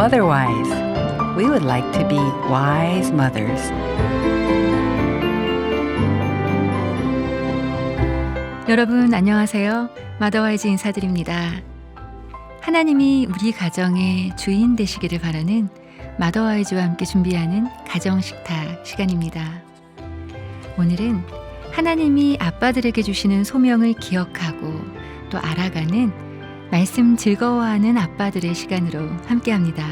Motherwise. We would like to be wise mothers. 여러분 안녕하세요. 마더와이즈 인사드립니다. 하나님이 우리 가정의 주인 되시기를 바라는 마더와이즈와 함께 준비하는 가정 식탁 시간입니다. 오늘은 하나님이 아빠들에게 주시는 소명을 기억하고 또 알아가는 말씀 즐거워하는 아빠들의 시간으로 함께합니다.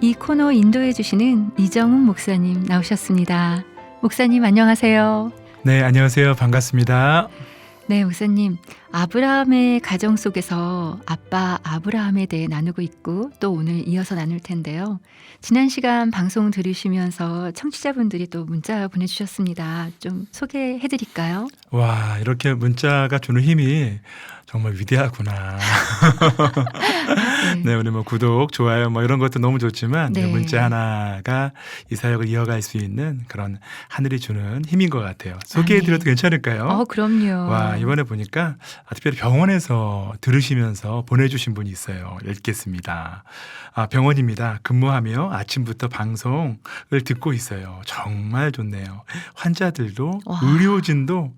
이 코너 인도해 주시는 이정훈 목사님 나오셨습니다. 목사님 안녕하세요. 네, 안녕하세요. 반갑습니다. 네, 목사님. 아브라함의 가정 속에서 아빠 아브라함에 대해 나누고 있고 또 오늘 이어서 나눌 텐데요. 지난 시간 방송 들으시면서 청취자분들이 또 문자 보내주셨습니다. 좀 소개해 드릴까요? 와, 이렇게 문자가 주는 힘이 정말 위대하구나. 네, 오늘 뭐 구독, 좋아요 뭐 이런 것도 너무 좋지만 네. 이 문자 하나가 이 사역을 이어갈 수 있는 그런 하늘이 주는 힘인 것 같아요. 소개해드려도 괜찮을까요? 어, 그럼요. 와, 이번에 보니까 아, 특별히 병원에서 들으시면서 보내주신 분이 있어요. 읽겠습니다. 아, 병원입니다. 근무하며 아침부터 방송을 듣고 있어요. 정말 좋네요. 환자들도 와. 의료진도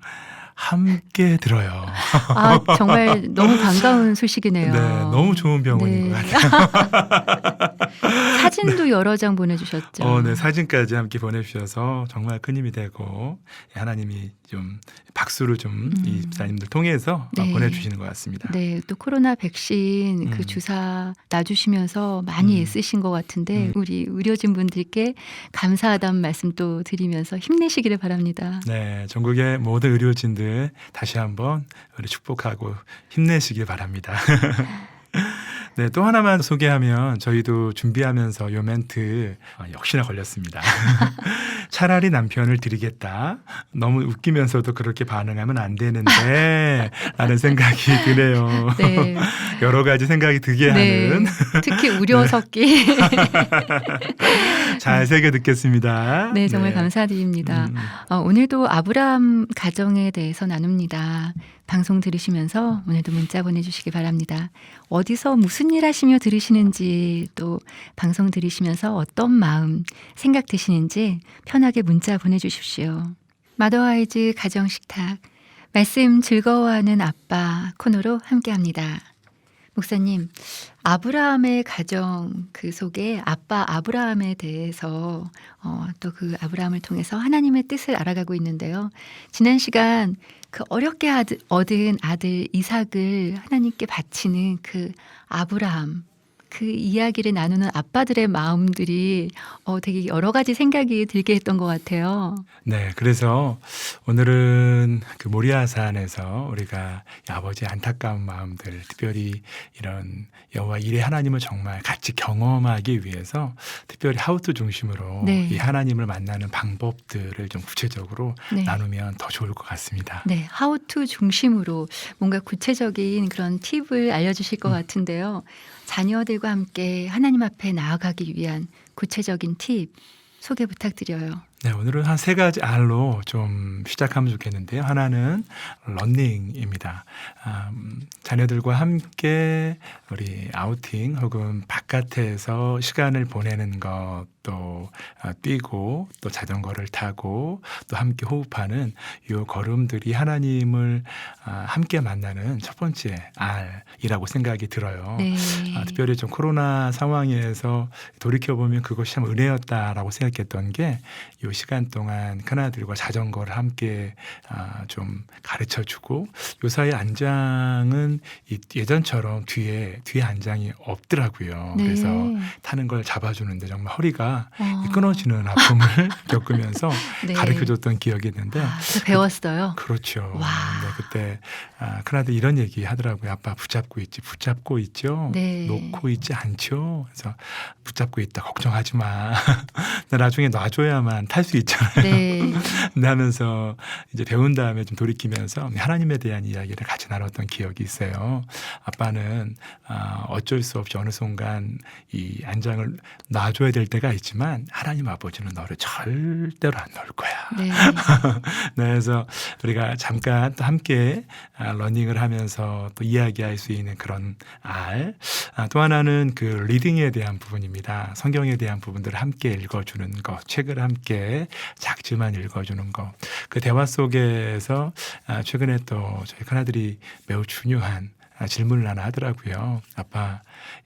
함께 들어요. 아, 정말 너무 반가운 소식이네요. 네, 너무 좋은 병원인 네. 것 같아요. 사진도 여러 장 보내주셨죠. 어, 네, 사진까지 함께 보내주셔서 정말 큰 힘이 되고 하나님이 좀 박수를 좀이 음. 집사님들 통해서 어, 네. 보내주시는 것 같습니다. 네, 또 코로나 백신 그 음. 주사 놔주시면서 많이 음. 애쓰신 것 같은데 음. 우리 의료진 분들께 감사하다는 말씀 또 드리면서 힘내시기를 바랍니다. 네, 전국의 모든 의료진들 다시 한번 우리 축복하고 힘내시길 바랍니다. 네, 또 하나만 소개하면 저희도 준비하면서 요 멘트 어, 역시나 걸렸습니다. 차라리 남편을 드리겠다. 너무 웃기면서도 그렇게 반응하면 안 되는데 라는 생각이 드네요. 네, 여러 가지 생각이 들게 네. 하는 특히 우려 섞기. 잘 새겨 듣겠습니다. 네, 정말 감사드립니다. 음, 어, 오늘도 아브라함 가정에 대해서 나눕니다. 방송 들으시면서 오늘도 문자 보내주시기 바랍니다. 어디서 무슨 일 하시며 들으시는지 또 방송 들으시면서 어떤 마음 생각 드시는지 편하게 문자 보내주십시오. 마더와이즈 가정식탁 말씀 즐거워하는 아빠 코너로 함께합니다. 목사님, 아브라함의 가정 그 속에 아빠 아브라함에 대해서 어, 또 그 아브라함을 통해서 하나님의 뜻을 알아가고 있는데요. 지난 시간 그 어렵게 얻은 아들 이삭을 하나님께 바치는 그 아브라함 그 이야기를 나누는 아빠들의 마음들이 어, 되게 여러 가지 생각이 들게 했던 것 같아요. 네, 그래서 오늘은 그 모리아산에서 우리가 이 아버지의 안타까운 마음들, 특별히 이런 여호와 일의 하나님을 정말 같이 경험하기 위해서 특별히 하우트 중심으로 네. 이 하나님을 만나는 방법들을 좀 구체적으로 네. 나누면 더 좋을 것 같습니다. 네, 하우투 중심으로 뭔가 구체적인 그런 팁을 알려주실 것 음. 같은데요. 자녀들과 함께 하나님 앞에 나아가기 위한 구체적인 팁 소개 부탁드려요. 네, 오늘은 한 세 가지 R로 좀 시작하면 좋겠는데요. 하나는 러닝입니다. 아, 음, 자녀들과 함께 우리 아우팅 혹은 바깥에서 시간을 보내는 것도 아, 뛰고 또 자전거를 타고 또 함께 호흡하는 이 걸음들이 하나님을 아, 함께 만나는 첫 번째 R이라고 생각이 들어요. 네. 아, 특별히 좀 코로나 상황에서 돌이켜 보면 그것이 참 은혜였다라고 생각했던 게이 시간 동안 큰아들과 자전거를 함께 아, 좀 가르쳐 주고 요 사이 안장은 이 예전처럼 뒤에 뒤에 안장이 없더라고요. 네. 그래서 타는 걸 잡아주는데 정말 허리가 어. 끊어지는 아픔을 겪으면서 네. 가르쳐 줬던 기억이 있는데 아, 저 배웠어요. 그 렇죠. 와. 네, 그때 아, 큰아들 이런 얘기 하더라고요. 아빠 붙잡고 있지, 붙잡고 있죠. 네. 놓고 있지 않죠. 그래서 붙잡고 있다. 걱정하지 마. 나 나중에 놔줘야만 할수 있잖아요. 네. 근데 하면서 이제 배운 다음에 좀 돌이키면서 하나님에 대한 이야기를 같이 나눴던 기억이 있어요. 아빠는 아, 어쩔 수 없이 어느 순간 이 안장을 놔줘야 될 때가 있지만 하나님 아버지는 너를 절대로 안 놓을 거야. 네. 네, 그래서 우리가 잠깐 또 함께 아, 러닝을 하면서 또 이야기할 수 있는 그런 알. 아, 또 하나는 그 리딩에 대한 부분입니다. 성경에 대한 부분들을 함께 읽어주는 것, 책을 함께 작지만 읽어주는 것. 그 대화 속에서 아, 최근에 또 저희 큰아들이 매우 중요한 아, 질문을 하나 하더라고요. 아빠,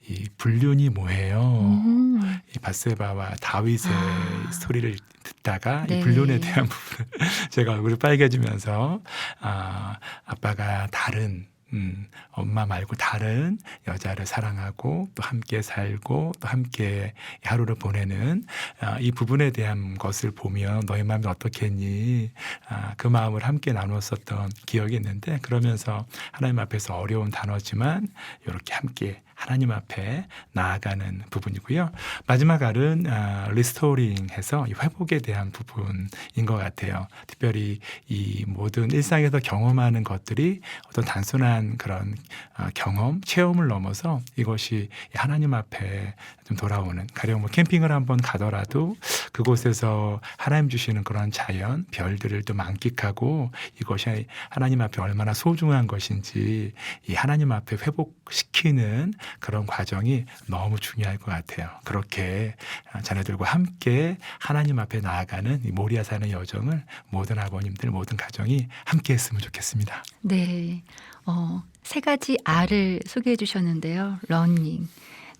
이 불륜이 뭐예요? 음. 이 바세바와 다윗의 아. 스토리를 듣다가 네. 이 불륜에 대한 부분을 제가 얼굴이 빨개지면서 아, 아빠가 다른 음, 엄마 말고 다른 여자를 사랑하고 또 함께 살고 또 함께 하루를 보내는 아, 이 부분에 대한 것을 보면 너의 마음이 어떻겠니? 아, 그 마음을 함께 나눴었던 기억이 있는데 그러면서 하나님 앞에서 어려운 단어지만 이렇게 함께 하나님 앞에 나아가는 부분이고요. 마지막 알은 아, 리스토링해서 이 회복에 대한 부분인 것 같아요. 특별히 이 모든 일상에서 경험하는 것들이 어떤 단순한 그런 아, 경험, 체험을 넘어서 이것이 하나님 앞에 좀 돌아오는 가령 뭐 캠핑을 한번 가더라도 그곳에서 하나님 주시는 그런 자연, 별들을 또 만끽하고 이것이 하나님 앞에 얼마나 소중한 것인지 이 하나님 앞에 회복시키는 그런 과정이 너무 중요할 것 같아요. 그렇게 자녀들과 함께 하나님 앞에 나아가는 이 모리아 사는 여정을 모든 아버님들, 모든 가정이 함께 했으면 좋겠습니다. 네. 어, 세 가지 R을 소개해 주셨는데요. 러닝.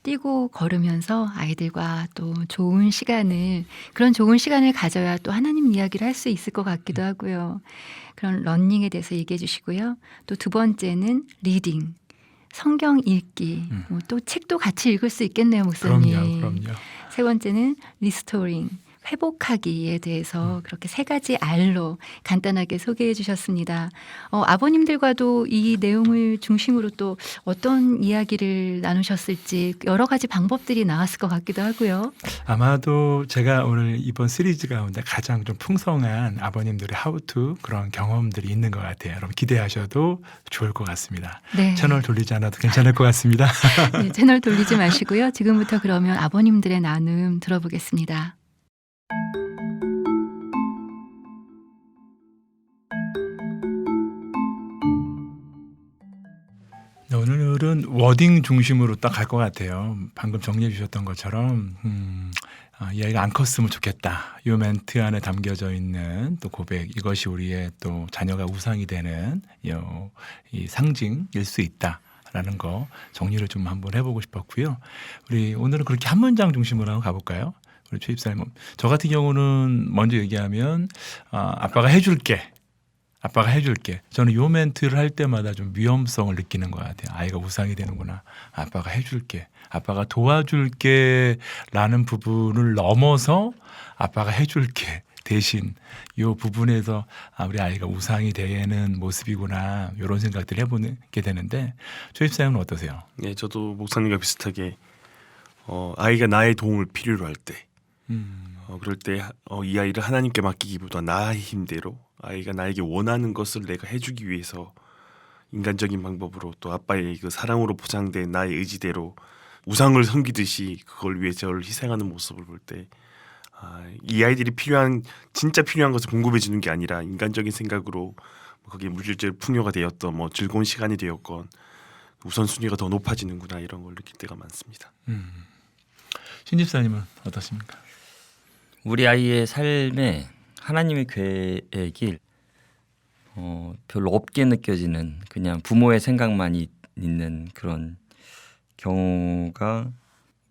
뛰고 걸으면서 아이들과 또 좋은 시간을 그런 좋은 시간을 가져야 또 하나님 이야기를 할 수 있을 것 같기도 하고요. 그런 러닝에 대해서 얘기해 주시고요. 또 두 번째는 리딩. 성경 읽기. 음. 뭐 또 책도 같이 읽을 수 있겠네요, 목사님. 그럼요, 그럼요. 세 번째는 리스토링. 회복하기에 대해서 음. 그렇게 세 가지 알로 간단하게 소개해 주셨습니다. 어, 아버님들과도 이 내용을 중심으로 또 어떤 이야기를 나누셨을지 여러 가지 방법들이 나왔을 것 같기도 하고요. 아마도 제가 오늘 이번 시리즈 가운데 가장 좀 풍성한 아버님들의 하우투 그런 경험들이 있는 것 같아요. 여러분 기대하셔도 좋을 것 같습니다. 네. 채널 돌리지 않아도 괜찮을 것 같습니다. 네, 채널 돌리지 마시고요. 지금부터 그러면 아버님들의 나눔 들어보겠습니다. 오늘은 워딩 중심으로 딱 갈 것 같아요. 방금 정리해 주셨던 것처럼 음, 아, 이 아이가 안 컸으면 좋겠다. 이 멘트 안에 담겨져 있는 또 고백 이것이 우리의 또 자녀가 우상이 되는 요, 이 상징일 수 있다. 라는 거 정리를 좀 한번 해보고 싶었고요. 우리 오늘은 그렇게 한 문장 중심으로 한번 가볼까요? 우리 최입사님, 저 같은 경우는 먼저 얘기하면 아, 아빠가 해줄게. 아빠가 해줄게. 저는 요 멘트를 할 때마다 좀 위험성을 느끼는 것 같아요. 아이가 우상이 되는구나. 아빠가 해줄게. 아빠가 도와줄게. 라는 부분을 넘어서 아빠가 해줄게. 대신 요 부분에서 아, 우리 아이가 우상이 되는 모습이구나. 이런 생각들을 해보게 되는데 조입사님은 어떠세요? 네, 저도 목사님과 비슷하게 어, 아이가 나의 도움을 필요로 할 때, 음, 어, 그럴 때 어, 이 아이를 하나님께 맡기기보다 나의 힘대로 아이가 나에게 원하는 것을 내가 해주기 위해서 인간적인 방법으로 또 아빠의 그 사랑으로 포장된 나의 의지대로 우상을 섬기듯이 그걸 위해 저를 희생하는 모습을 볼 때 아, 이 아이들이 필요한 진짜 필요한 것을 공급해 주는 게 아니라 인간적인 생각으로 뭐 거기에 물질적 풍요가 되었던 뭐 즐거운 시간이 되었건 우선순위가 더 높아지는구나 이런 걸 느낄 때가 많습니다. 음. 신집사님은 어떻습니까? 우리 아이의 삶에 하나님의 계획이 어, 별로 없게 느껴지는 그냥 부모의 생각만 이- 있는 그런 경우가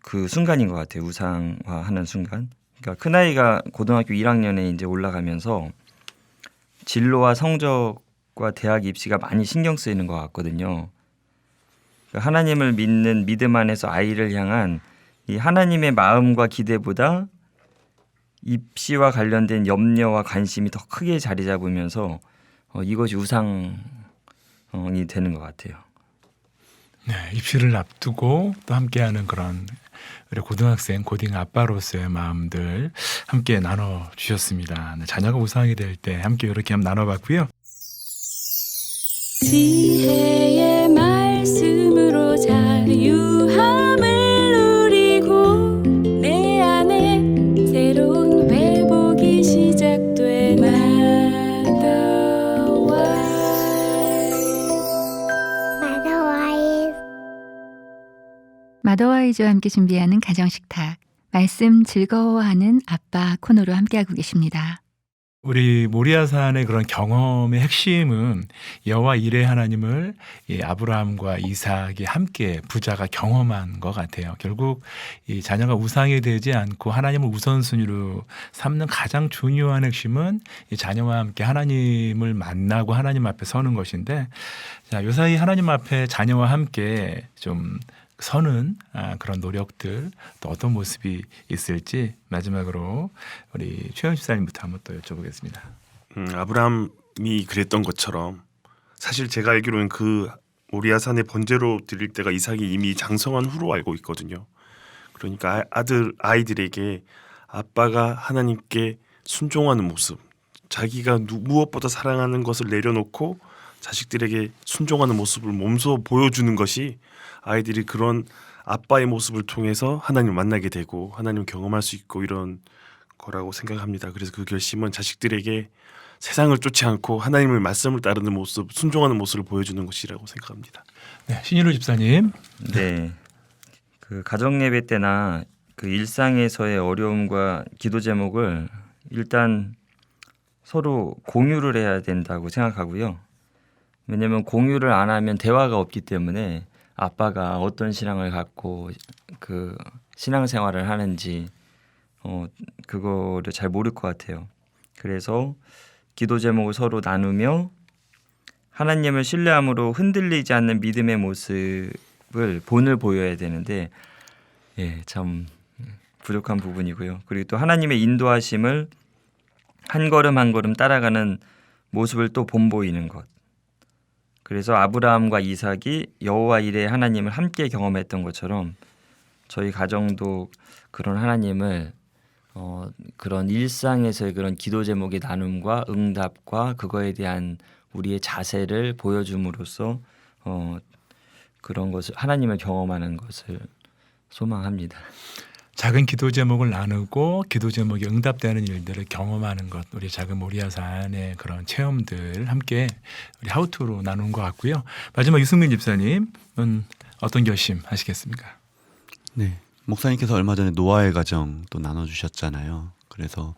그 순간인 것 같아요. 우상화하는 순간. 그러니까 큰 아이가 고등학교 1학년에 이제 올라가면서 진로와 성적과 대학 입시가 많이 신경 쓰이는 것 같거든요. 그러니까 하나님을 믿는 믿음 안에서 아이를 향한 이 하나님의 마음과 기대보다 입시와 관련된 염려와 관심이 더 크게 자리 잡으면서 어, 이것이 우상이 되는 것 같아요. 네, 입시를 앞두고 또 함께하는 그런 우리 고등학생 고딩 아빠로서의 마음들 함께 나눠 주셨습니다. 네, 자녀가 우상이 될 때 함께 이렇게 한번 나눠봤고요. 지혜 마더와이즈와 함께 준비하는 가정식탁 말씀 즐거워하는 아빠 코너로 함께하고 계십니다. 우리 모리아산의 그런 경험의 핵심은 여호와 이레 하나님을 이 아브라함과 이삭이 함께 부자가 경험한 것 같아요. 결국 이 자녀가 우상이 되지 않고 하나님을 우선순위로 삼는 가장 중요한 핵심은 이 자녀와 함께 하나님을 만나고 하나님 앞에 서는 것인데 자, 요 사이 하나님 앞에 자녀와 함께 좀 서는 아, 그런 노력들 또 어떤 모습이 있을지 마지막으로 우리 최영 집사님부터 한번 또 여쭤보겠습니다. 음, 아브라함이 그랬던 것처럼 사실 제가 알기로는 그 모리아산의 번제로 드릴 때가 이삭이 이미 장성한 후로 알고 있거든요. 그러니까 아- 아들 아이들에게 아빠가 하나님께 순종하는 모습, 자기가 누- 무엇보다 사랑하는 것을 내려놓고 자식들에게 순종하는 모습을 몸소 보여주는 것이 아이들이 그런 아빠의 모습을 통해서 하나님을 만나게 되고 하나님을 경험할 수 있고 이런 거라고 생각합니다. 그래서 그 결심은 자식들에게 세상을 쫓지 않고 하나님의 말씀을 따르는 모습, 순종하는 모습을 보여주는 것이라고 생각합니다. 네, 신일호 집사님. 네. 그 가정 예배 때나 그 일상에서의 어려움과 기도 제목을 일단 서로 공유를 해야 된다고 생각하고요. 왜냐면 공유를 안 하면 대화가 없기 때문에 아빠가 어떤 신앙을 갖고 그 신앙 생활을 하는지 어 그거를 잘 모를 것 같아요. 그래서 기도 제목을 서로 나누며 하나님을 신뢰함으로 흔들리지 않는 믿음의 모습을 본을 보여야 되는데 예, 참 부족한 부분이고요. 그리고 또 하나님의 인도하심을 한 걸음 한 걸음 따라가는 모습을 또 본보이는 것. 그래서 아브라함과 이삭이 여호와 이레 하나님을 함께 경험했던 것처럼 저희 가정도 그런 하나님을 어, 그런 일상에서의 그런 기도 제목의 나눔과 응답과 그거에 대한 우리의 자세를 보여줌으로써 어, 그런 것을 하나님을 경험하는 것을 소망합니다. 작은 기도 제목을 나누고 기도 제목이 응답되는 일들을 경험하는 것 우리 작은 모리아산의 그런 체험들 함께 우리 하우투로 나눈 것 같고요. 마지막 유승민 집사님은 어떤 결심 하시겠습니까? 네. 목사님께서 얼마 전에 노아의 가정 또 나눠주셨잖아요. 그래서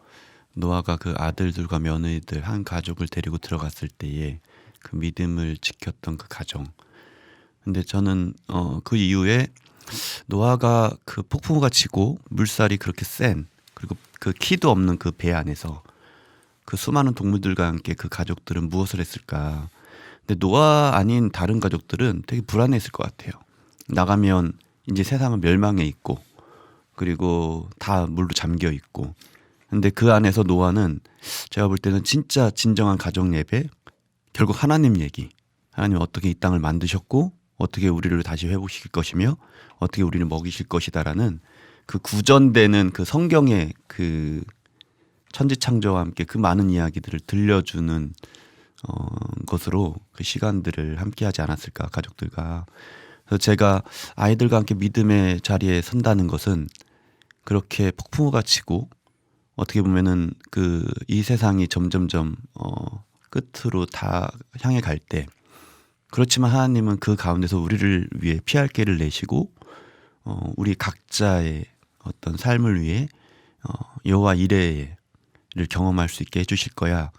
노아가 그 아들들과 며느리들 한 가족을 데리고 들어갔을 때에 그 믿음을 지켰던 그 가정. 근데 저는 어, 그 이후에 노아가 그 폭풍우가 치고 물살이 그렇게 센 그리고 그 키도 없는 그 배 안에서 그 수많은 동물들과 함께 그 가족들은 무엇을 했을까? 근데 노아 아닌 다른 가족들은 되게 불안했을 것 같아요. 나가면 이제 세상은 멸망해 있고 그리고 다 물로 잠겨 있고 근데 그 안에서 노아는 제가 볼 때는 진짜 진정한 가정 예배 결국 하나님 얘기 하나님 어떻게 이 땅을 만드셨고 어떻게 우리를 다시 회복시킬 것이며 어떻게 우리를 먹이실 것이다라는 그 구전되는 그 성경의 그 천지창조와 함께 그 많은 이야기들을 들려주는 어, 것으로 그 시간들을 함께 하지 않았을까 가족들과. 그래서 제가 아이들과 함께 믿음의 자리에 선다는 것은 그렇게 폭풍우가 치고 어떻게 보면은 그 이 세상이 점점점 어 끝으로 다 향해 갈 때 그렇지만 하나님은 그 가운데서 우리를 위해 피할 길을 내시고 어 우리 각자의 어떤 삶을 위해 어 여호와 이레를 경험할 수 있게 해주실 거야.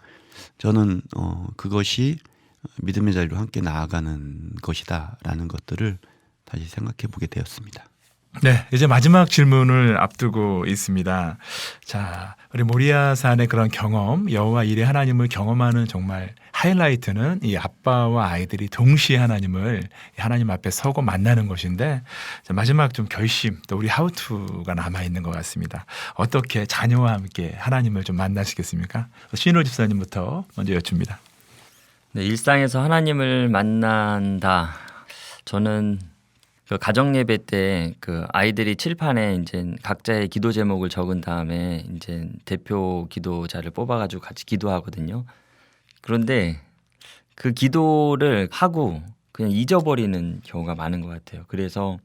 저는 어 그것이 믿음의 자리로 함께 나아가는 것이다라는 것들을 다시 생각해 보게 되었습니다. 네, 이제 마지막 질문을 앞두고 있습니다. 자, 우리 모리아산의 그런 경험, 여호와 이레 하나님을 경험하는 정말 하이라이트는 이 아빠와 아이들이 동시에 하나님을 하나님 앞에 서고 만나는 것인데 자, 마지막 좀 결심 또 우리 하우투가 남아 있는 것 같습니다. 어떻게 자녀와 함께 하나님을 좀 만나시겠습니까? 신호 집사님부터 먼저 여쭙니다. 네, 일상에서 하나님을 만난다. 저는 그 가정 예배 때 그 아이들이 칠판에 이제 각자의 기도 제목을 적은 다음에 이제 대표 기도자를 뽑아가지고 같이 기도하거든요. 그런데 그 기도를 하고 그냥 잊어버리는 경우가 많은 것 같아요. 그래서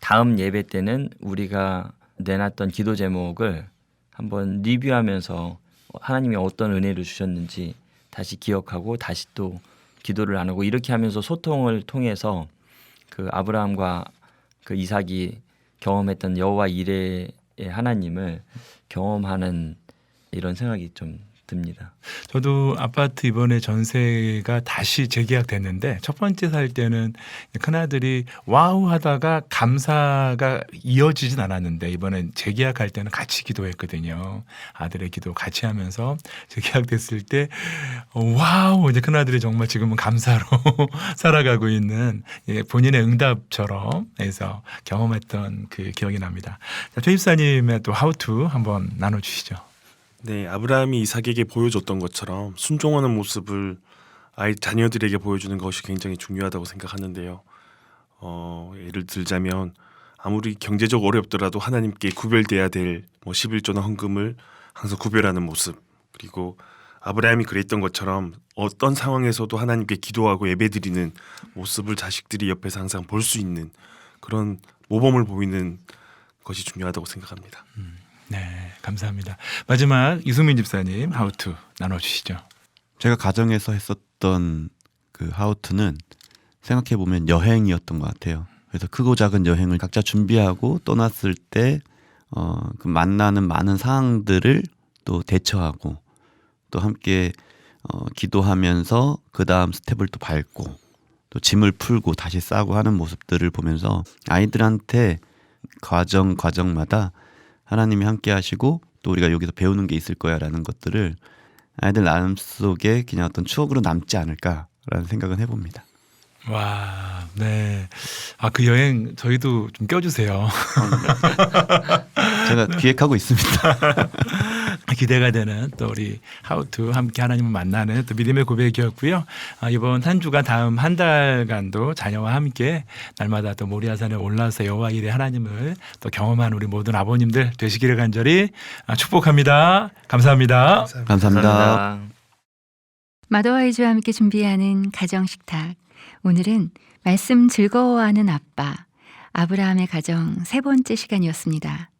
다음 예배 때는 우리가 내놨던 기도 제목을 한번 리뷰하면서 하나님이 어떤 은혜를 주셨는지 다시 기억하고 다시 또 기도를 나누고 이렇게 하면서 소통을 통해서 그 아브라함과 그 이삭이 경험했던 여호와 이레의 하나님을 경험하는 이런 생각이 좀 듭니다. 저도 아파트 이번에 전세가 다시 재계약됐는데 첫 번째 살 때는 큰아들이 와우 하다가 감사가 이어지진 않았는데 이번엔 재계약할 때는 같이 기도했거든요. 아들의 기도 같이 하면서 재계약됐을 때 어, 와우 이제 큰아들이 정말 지금은 감사로 살아가고 있는 예, 본인의 응답처럼 해서 경험했던 그 기억이 납니다. 자, 최 입사님의 또 하우투 한번 나눠주시죠. 네, 아브라함이 이삭에게 보여줬던 것처럼 순종하는 모습을 아이 자녀들에게 보여주는 것이 굉장히 중요하다고 생각하는데요. 어, 예를 들자면 아무리 경제적 어렵더라도 하나님께 구별돼야 될 뭐 11조나 헌금을 항상 구별하는 모습 그리고 아브라함이 그랬던 것처럼 어떤 상황에서도 하나님께 기도하고 예배드리는 모습을 자식들이 옆에서 항상 볼 수 있는 그런 모범을 보이는 것이 중요하다고 생각합니다. 네, 감사합니다. 마지막 이수민 집사님 하우투 나눠주시죠. 제가 가정에서 했었던 그 하우트는 생각해 보면 여행이었던 것 같아요. 그래서 크고 작은 여행을 각자 준비하고 떠났을 때 어, 그 만나는 많은 상황들을 또 대처하고 또 함께 어, 기도하면서 그 다음 스텝을 또 밟고 또 짐을 풀고 다시 싸고 하는 모습들을 보면서 아이들한테 과정 과정마다 하나님이 함께 하시고 또 우리가 여기서 배우는 게 있을 거야라는 것들을 아이들 마음 속에 그냥 어떤 추억으로 남지 않을까라는 생각은 해봅니다. 와, 네. 아, 그 여행 저희도 좀 껴주세요. 제가 기획하고 있습니다. 기대가 되는 또 우리 하우투 함께 하나님을 만나는 또 믿음의 고백이었고요. 아, 이번 한 주간 다음 한 달간도 자녀와 함께 날마다 또 모리아산에 올라서 여호와 일의 하나님을 또 경험한 우리 모든 아버님들 되시기를 간절히 아, 축복합니다. 감사합니다. 감사합니다. 마더와이즈와 함께 준비하는 가정 식탁. 오늘은 말씀 즐거워하는 아빠 아브라함의 가정 세 번째 시간이었습니다.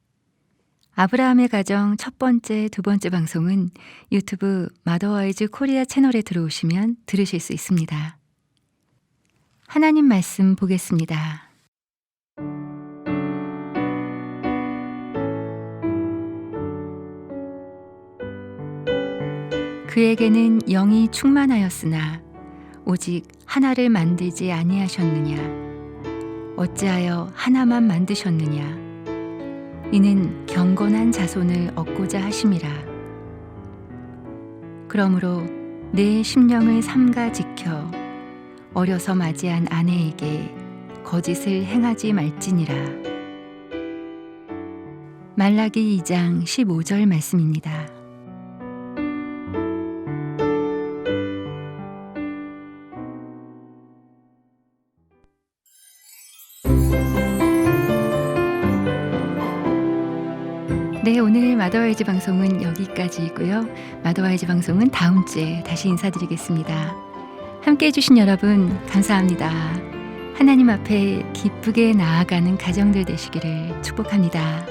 아브라함의 가정 첫 번째, 두 번째 방송은 유튜브 마더와이즈 코리아 채널에 들어오시면 들으실 수 있습니다. 하나님 말씀 보겠습니다. 그에게는 영이 충만하였으나 오직 하나를 만들지 아니하셨느냐 어찌하여 하나만 만드셨느냐 이는 경건한 자손을 얻고자 하심이라 그러므로 내 심령을 삼가 지켜 어려서 맞이한 아내에게 거짓을 행하지 말지니라 말라기 2장 15절 말씀입니다. 네, 오늘 마더와이즈 방송은 여기까지이고요. 마더와이즈 방송은 다음 주에 다시 인사드리겠습니다. 함께 해주신 여러분, 감사합니다. 하나님 앞에 기쁘게 나아가는 가정들 되시기를 축복합니다.